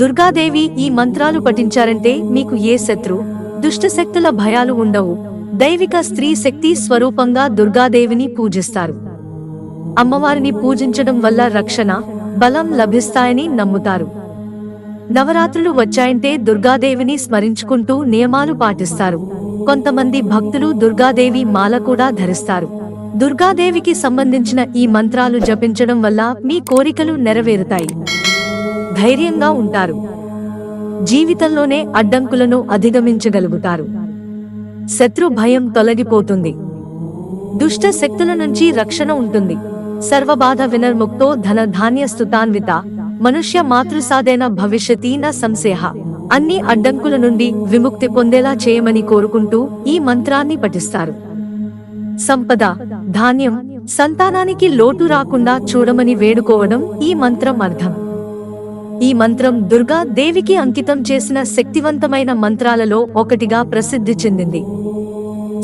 దుర్గాదేవి ఈ మంత్రాలు పఠించారంటే మీకు ఏ శత్రు? దుష్టశక్తుల భయాలు ఉండవు. దైవిక స్త్రీ శక్తి స్వరూపంగా దుర్గాదేవిని పూజిస్తారు. అమ్మవారిని పూజించడం వల్ల రక్షణ బలం లభిస్తాయని నమ్ముతారు. నవరాత్రులు వచ్చాయంటే దుర్గాదేవిని స్మరించుకుంటూ నియమాలు పాటిస్తారు. కొంతమంది భక్తులు దుర్గాదేవి మాల కూడా ధరిస్తారు. దుర్గాదేవికి సంబంధించిన ఈ మంత్రాలు జపించడం వల్ల మీ కోరికలు నెరవేరుతాయి. ధైర్యంగా ఉంటారు. జీవితంలోనే అడ్డంకులను అధిగమించగలుగుతారు. శత్రు భయం తొలగిపోతుంది. దుష్ట శక్తుల నుంచి రక్షణ ఉంటుంది. సర్వబాధ వినర్ముక్తో ధన ధాన్య మనుష్య మాతృసాదైన భవిష్యతీన న సంశయ. అన్ని అడ్డంకుల నుండి విముక్తి పొందేలా చేయమని కోరుకుంటూ ఈ మంత్రాన్ని పఠిస్తారు. సంపద ధాన్యం సంతానానికి లోటు రాకుండా చూడమని వేడుకోవడం ఈ మంత్రం అర్థం. ఈ మంత్రం దుర్గా దేవికి అంకితం చేసిన శక్తివంతమైన మంత్రాలలో ఒకటిగా ప్రసిద్ధి చెందింది.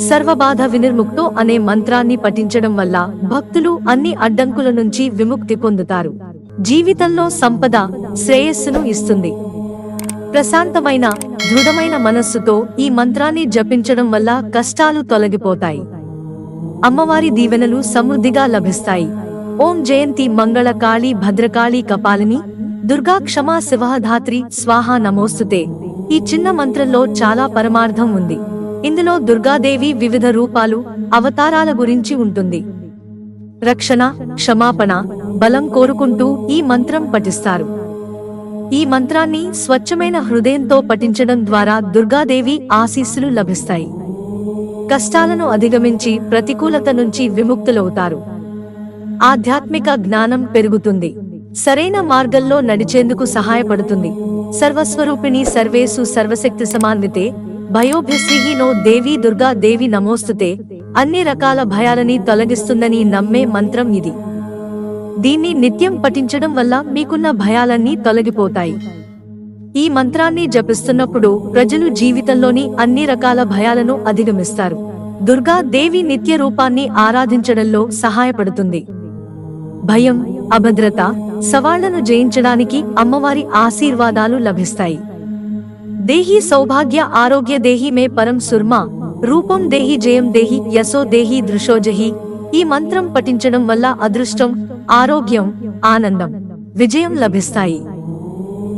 సర్వబాధ వినిర్ముక్తో అనే మంత్రాన్ని పఠించడం వల్ల భక్తులు అన్ని అడ్డంకుల నుంచి విముక్తి పొందుతారు. జీవితంలో సంపద శ్రేయస్సును ఇస్తుంది. ప్రశాంతమైన దృఢమైన మనస్సుతో ఈ మంత్రాన్ని జపించడం వల్ల కష్టాలు తొలగిపోతాయి. అమ్మవారి దీవెనలు సమృద్ధిగా లభిస్తాయి. ఓం జయంతి మంగళకాళి భద్రకాళి కపాలిని దుర్గా క్షమా శివధాత్రి స్వాహ నమోస్తుతే. ఈ చిన్న మంత్రంలో చాలా పరమార్థం ఉంది. ఇందులో దుర్గాదేవి వివిధ రూపాలు అవతారాల గురించి ఉంటుంది. రక్షణ క్షమాపణ బలం కోరుకుంటూ ఈ మంత్రం పఠిస్తారు. ఈ మంత్రాన్ని స్వచ్ఛమైన హృదయంతో పఠించడం ద్వారా దుర్గాదేవి ఆశీస్సులు లభిస్తాయి. కష్టాలను అధిగమించి ప్రతికూలత నుంచి విముక్తులవుతారు. ఆధ్యాత్మిక జ్ఞానం పెరుగుతుంది. సరైన మార్గంలో నడిచేందుకు సహాయపడుతుంది. సర్వస్వరూపిణి సర్వేసు సర్వశక్తి సమాన్వితే భయోభ్యశ్రీహీనో దేవీ దుర్గా దేవి నమోస్తుతే అన్ని రకాల భయాలని తొలగిస్తుందని నమ్మే మంత్రం ఇది. దీన్ని నిత్యం పఠించడం వల్ల మీకున్న భయాలన్నీ తొలగిపోతాయి. ఈ మంత్రాన్ని జపిస్తున్నప్పుడు ప్రజలు జీవితంలోని అన్ని రకాల భయాలను అధిగమిస్తారు. దుర్గా దేవి నిత్య రూపాన్ని ఆరాధించడంలో సహాయపడుతుంది. భయం అభద్రత సవాళ్ళను జయించడానికి అమ్మవారి ఆశీర్వాదాలు లభిస్తాయి. దేహి సౌభాగ్య ఆరోగ్య దేహి మే పరం సుర్మ రూపం దేహి జయం దేహి యశో దేహి దృశోజహి ఈ మంత్రం పఠించడం వల్ల అదృష్టం ఆరోగ్యం ఆనందం విజయం లభిస్తాయి.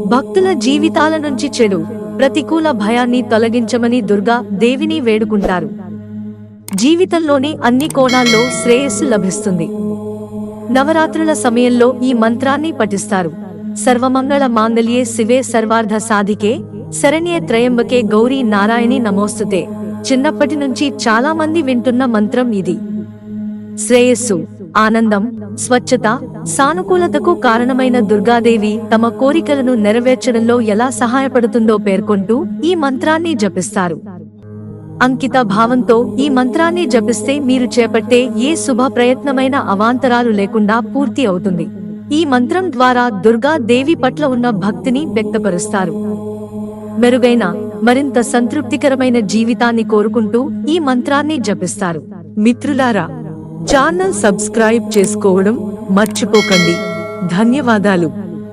భక్తుల జీవితాల నుంచి చెడు ప్రతికూల భయాన్ని తొలగించమని దుర్గా దేవిని వేడుకుంటారు. జీవితంలోని అన్ని కోణాల్లో శ్రేయస్సు లభిస్తుంది. నవరాత్రుల సమయంలో ఈ మంత్రాన్ని పఠిస్తారు. సర్వమంగళ మాంగళ్యే శివే సర్వార్థ సాధికే శరణ్యే త్రయంబకే గౌరీ నారాయణి నమోస్తుతే. చిన్నప్పటి నుంచి చాలా మంది వింటున్న మంత్రం ఇది. శ్రేయస్సు ఆనందం స్వచ్ఛత సానుకూలతకు కారణమైన దుర్గాదేవి తమ కోరికలను నెరవేర్చడంలో ఎలా సహాయపడుతుందో పేర్కొంటూ ఈ మంత్రాన్ని జపిస్తారు. అంకిత భావంతో ఈ మంత్రాన్ని జపిస్తే మీరు చేపట్టే ఏ శుభ ప్రయత్నమైన అవాంతరాలు లేకుండా పూర్తి అవుతుంది. ఈ మంత్రం ద్వారా దుర్గా దేవి పట్ల ఉన్న భక్తిని వ్యక్తపరుస్తారు. మెరుగైన మరింత సంతృప్తికరమైన జీవితాన్ని కోరుకుంటూ ఈ మంత్రాన్ని జపిస్తారు. మిత్రులారా ఛానల్ సబ్స్క్రైబ్ చేసుకోవడం మర్చిపోకండి. ధన్యవాదాలు.